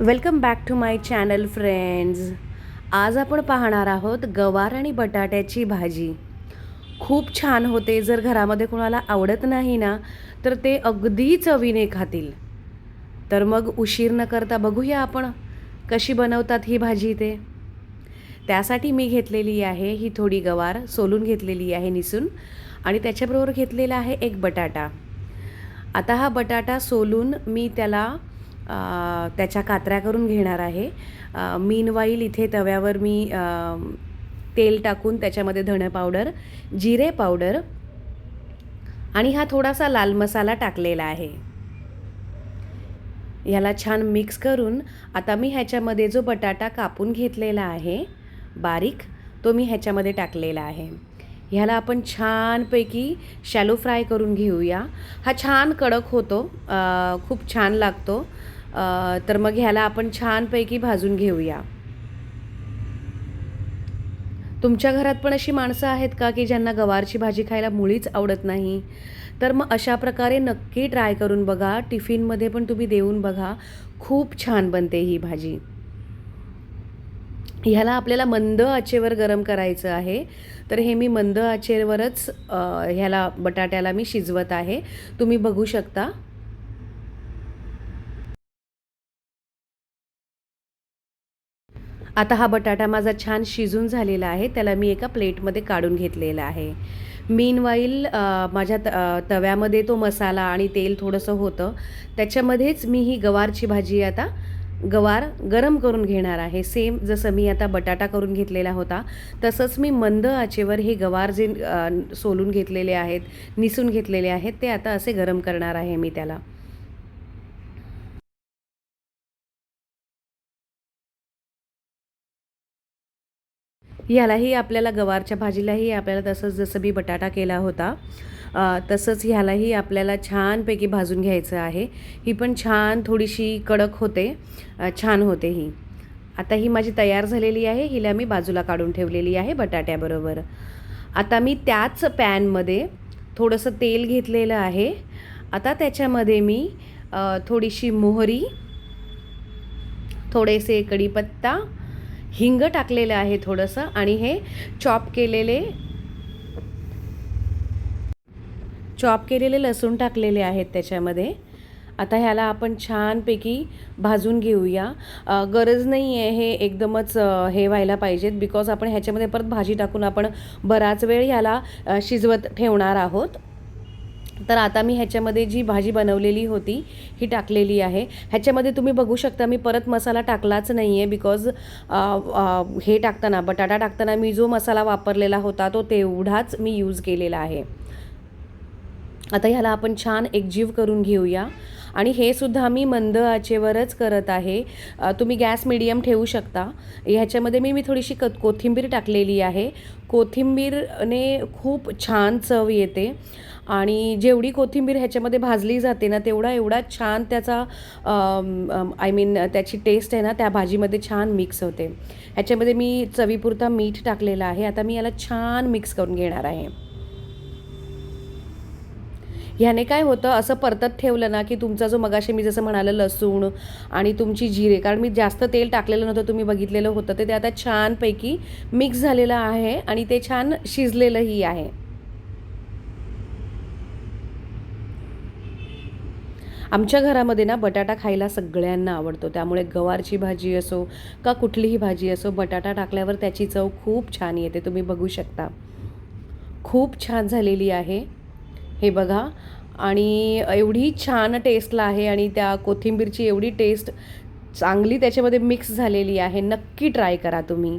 Welcome back to my channel friends. आज आपण पाहणार आहोत गवार आणि बटाट्याची भाजी. खूप छान होते जर घरामध्ये कोणाला आवडत नाही ना तर ते अगदी चवीने खातील. तर मग उशीर न करता बघूया आपण कशी बनवतात ही भाजी ते. त्यासाठी मी घेतलेली आहे ही थोडी गवार सोलून घेतलेली आहे निसून आणि त्याच्याबरोबर घेतलेला आहे एक बटाटा. आता हा बटाटा सोलून मी त्याला त्याच्या कात्र्या करून घेणार आहे. मीनवाईल इथे तव्यावर मी तेल टाकून त्याच्यामध्ये धणं पावडर जिरे पावडर आणि हा थोडासा लाल मसाला टाकलेला आहे. ह्याला छान मिक्स करून आता मी ह्याच्यामध्ये जो बटाटा कापून घेतलेला आहे बारीक तो मी ह्याच्यामध्ये टाकलेला आहे. ह्याला आपण छानपैकी शॅलो फ्राय करून घेऊया. हा छान कडक होतो खूप छान लागतो. तर मग ह्याला आपण छानपैकी भाजून घेऊया. तुमच्या घरात पण अशी माणसं आहेत का की ज्यांना गवारची भाजी खायला मुळीच आवडत नाही? तर मग अशा प्रकारे नक्की ट्राय करून बघा. टिफिनमध्ये पण तुम्ही देऊन बघा. खूप छान बनते ही भाजी. ह्याला आपल्याला मंद आचेवर गरम करायचं आहे. तर हे मी मंद आचेवरच ह्याला बटाट्याला मी शिजवत आहे. तुम्ही बघू शकता. आता हा बटाटा माझा छान शिजून झालेला आहे. त्याला मी एका प्लेटमध्ये काढून घेतलेला आहे. मीनवाईल माझ्या त तव्यामध्ये तो मसाला आणि तेल थोडंसं होतं. त्याच्यामध्येच मी ही गवारची भाजी आता गवार गरम करून घेणार आहे. सेम जसं मी आता बटाटा करून घेतलेला होता तसंच मी मंद आचेवर हे गवार जे सोलून घेतलेले आहेत निसून घेतलेले आहेत ते आता असे गरम करणार आहे मी त्याला. ह्यालाही आपल्याला गवारच्या भाजीलाही आपल्याला तसंच जसं मी बटाटा केला होता तसंच ह्यालाही आपल्याला छानपैकी भाजून घ्यायचं आहे. ही पण छान थोडीशी कडक होते छान होते ही. आता ही माझी तयार झालेली आहे हिला मी बाजूला काढून ठेवलेली आहे बटाट्याबरोबर. आता मी त्याच पॅनमध्ये थोडंसं तेल घेतलेलं आहे. आता त्याच्यामध्ये मी थोडीशी मोहरी थोडेसे कढीपत्ता हिंग टाकलेलं आहे थोडंसं आणि हे चॉप केलेले चॉप केलेले लसूण टाकलेले आहेत त्याच्यामध्ये. आता ह्याला आपण छानपैकी भाजून घेऊया. गरज नाही आहे हे एकदमच हे व्हायला पाहिजेत बिकॉज आपण ह्याच्यामध्ये परत भाजी टाकून आपण बराच वेळ ह्याला शिजवत ठेवणार आहोत. तर आता मी ह्याच्यामध्ये जी भाजी बनवलेली होती ही टाकलेली आहे. ह्याच्यामध्ये तुम्ही बघू शकता मी परत मसाला टाकलाच नाही आहे बिकॉज हे टाकताना बटाटा टाकताना मी जो मसाला वापरलेला होता तो तेवढाच मी यूज केलेला आहे. आता ह्याला आपण छान एकजीव करून घेऊया. आणि हे सुद्धा मी मंद आचेवरच करत आहे. तुम्ही गॅस मिडियम ठेवू शकता. ह्याच्यामध्ये मी मी थोडीशी क कोथिंबीर टाकलेली आहे. कोथिंबीरने खूप छान चव येते. आणि जेवढी कोथिंबीर ह्याच्यामध्ये भाजली जाते ना तेवढा एवढा छान त्याचा आय मीन त्याची टेस्ट आहे ना त्या भाजीमध्ये छान मिक्स होते. ह्याच्यामध्ये मी चवीपुरता मीठ टाकलेलं आहे. आता मी याला छान मिक्स करून घेणार आहे. ह्याने काय होतं असं परतत ठेवलं ना की तुमचा जो मगाशी मी जसं म्हणालं लसूण आणि तुमची जिरे कारण मी जास्त तेल टाकलेलं नव्हतं तुम्ही बघितलेलं होतं ते ते आता छानपैकी मिक्स झालेलं आहे आणि ते छान शिजलेलंही आहे. आमच्या घरामध्ये ना बटाटा खायला सगळ्यांना आवडतो त्यामुळे गवारची भाजी असो का कुठलीही भाजी असो बटाटा टाकल्यावर त्याची चव खूप छान येते तुम्ही बघू शकता. खूप छान झालेली आहे. हे बघा. आणि एवढी छान टेस्टला आहे आणि त्या कोथिंबीरची एवढी टेस्ट चांगली त्याच्यामध्ये मिक्स झालेली आहे. नक्की ट्राय करा तुम्ही.